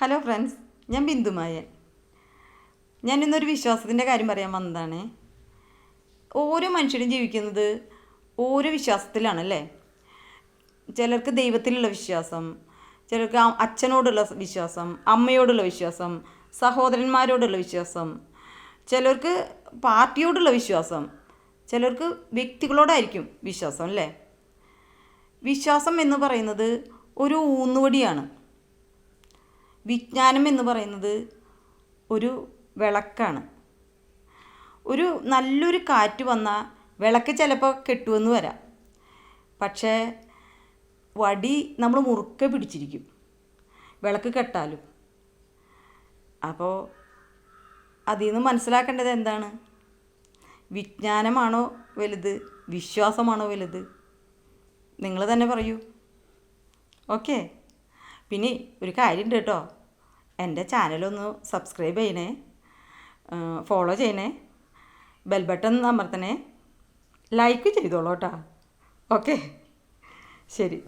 Hello friends ഞാൻ ബിന്ദുമായൻ ഞാനിന്നൊരു വിശ്വാസത്തിന്റെ കാര്യം പറയാൻ വന്നതാണ്. ഓരോ മനുഷ്യരും ജീവിക്കുന്നത് ഓരോ വിശ്വാസത്തിലാണല്ലേ? ചിലർക്ക് ദൈവത്തിലുള്ള വിശ്വാസം ചിലർക്ക് അച്ഛനോടുള്ള വിശ്വാസം അമ്മയോടുള്ള വിശ്വാസം സഹോദരന്മാരോടുള്ള വിശ്വാസം ചിലർക്ക് പാർട്ടിയോടുള്ള വിശ്വാസം ചിലർക്ക് വ്യക്തികളോടായിരിക്കും വിശ്വാസം അല്ലേ? വിശ്വാസം എന്ന് പറയുന്നത് ഒരു ഊന്നുവടിയാണ്. വിജ്ഞാനം എന്ന് പറയുന്നത് ഒരു വിളക്കാണ്. ഒരു നല്ലൊരു കാറ്റ് വന്നാൽ വിളക്ക് ചിലപ്പോൾ കെട്ടുമെന്ന് വരാം. പക്ഷേ വടി നമ്മൾ മുറുക്കെ പിടിച്ചിരിക്കും. വിളക്ക് കെട്ടാലും. അപ്പോൾ അതിൽ നിന്ന് മനസ്സിലാക്കേണ്ടത് എന്താണ്? വിജ്ഞാനമാണോ വലുത്? വിശ്വാസമാണോ വലുത്? നിങ്ങൾ തന്നെ പറയൂ. ഓക്കെ. പിന്നെ ഒരു കാര്യമുണ്ട് കേട്ടോ. എന്റെ ചാനലൊന്ന് സബ്സ്ക്രൈബ് ചെയ്യണേ. ഫോളോ ചെയ്യണേ. Bell button അമർത്തണേ. ലൈക്ക് ചെയ്തോളൂ കേട്ടോ. ഓക്കെ ശരി.